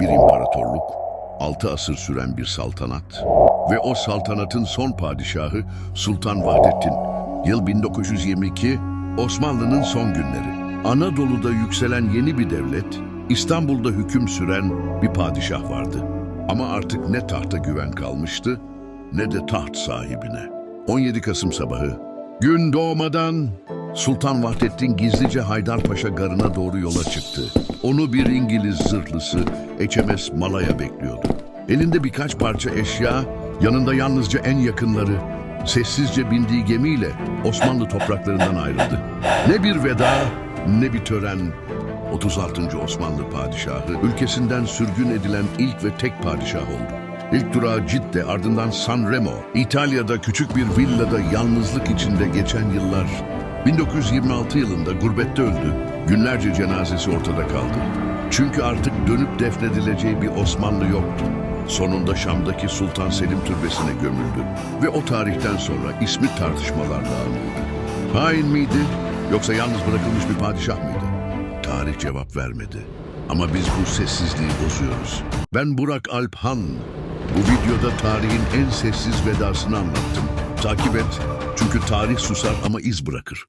bir imparatorluk, altı asır süren bir saltanat ve o saltanatın son padişahı Sultan Vahdettin. Yıl 1922, Osmanlı'nın son günleri. Anadolu'da yükselen yeni bir devlet, İstanbul'da hüküm süren bir padişah vardı. Ama artık ne tahta güven kalmıştı ne de taht sahibine. 17 Kasım sabahı, gün doğmadan Sultan Vahdettin gizlice Haydarpaşa garına doğru yola çıktı. Onu bir İngiliz zırhlısı HMS Malaya bekliyordu. Elinde birkaç parça eşya, yanında yalnızca en yakınları, sessizce bindiği gemiyle Osmanlı topraklarından ayrıldı. Ne bir veda, ne bir tören, 36. Osmanlı padişahı ülkesinden sürgün edilen ilk ve tek padişah oldu. İlk durağı Cidde ardından San Remo, İtalya'da küçük bir villada yalnızlık içinde geçen yıllar. 1926 yılında gurbette öldü, günlerce cenazesi ortada kaldı. Çünkü artık dönüp defnedileceği bir Osmanlı yoktu. Sonunda Şam'daki Sultan Selim Türbesi'ne gömüldü ve o tarihten sonra ismi tartışmalarla anıldı. Hain miydi yoksa yalnız bırakılmış bir padişah mıydı? Tarih cevap vermedi. Ama biz bu sessizliği bozuyoruz. Ben Burak Alphan. Bu videoda tarihin en sessiz vedasını anlattım. Takip et çünkü tarih susar ama iz bırakır.